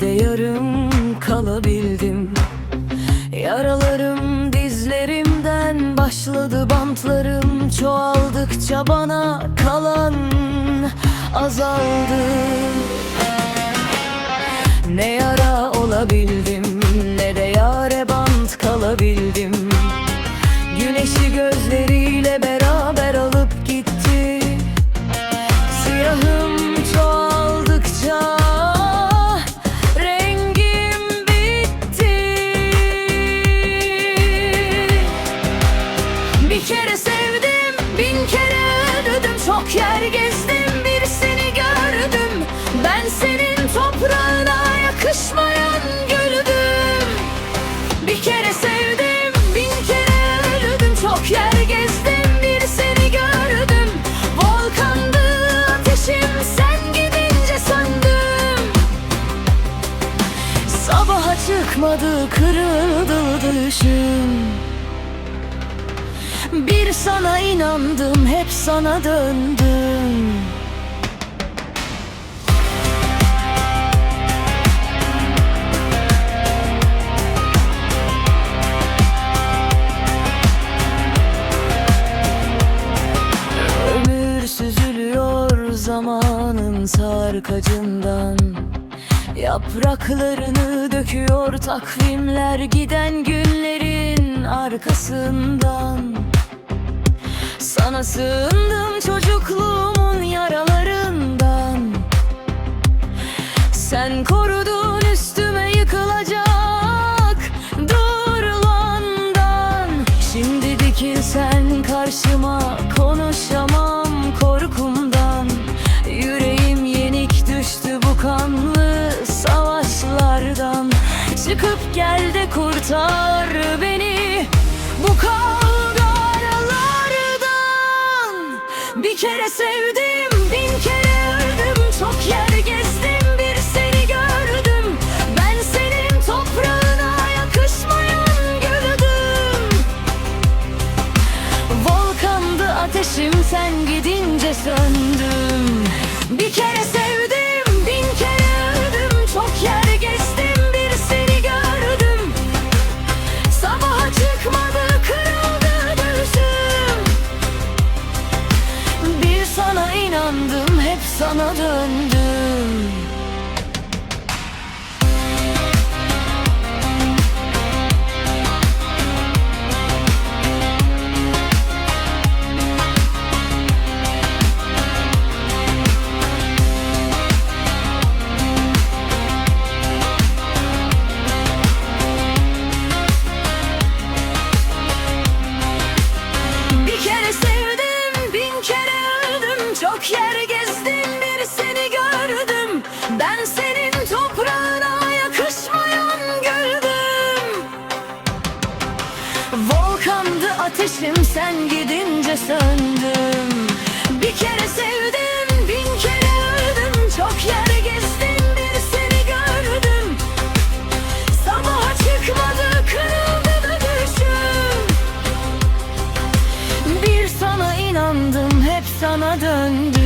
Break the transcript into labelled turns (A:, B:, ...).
A: de yarım kalabildim. Yaralarım dizlerimden başladı bantlarım Çoğaldıkça bana kalan azaldı. Ne yara olabilir çıkmadı, kırıldı düşüm bir sana inandım, hep sana döndüm. Ömür süzülüyor zamanın sarkacından Yapraklarını döküyor takvimler giden günlerin arkasından. Sana sığındım çocukluğumun yaralarından. Sen korudun üstüme yıkılacak durulandan Şimdi dikilsen karşıma savaşlardan Çıkıp gel de kurtar beni. Bu kavga aralardan Bir kere sevdim bin kere öldüm Çok yer gezdim bir seni gördüm. Ben senin toprağına yakışmayan güldüm Volkandı ateşim sen gidince söndüm sana inandım hep sana döndüm Çok yer gezdim, bir seni gördüm. Ben senin toprağına yakışmayan güldüm. Volkandı ateşim, sen gidince söndüm. Bir kere sevdim, bin kere sana döndüm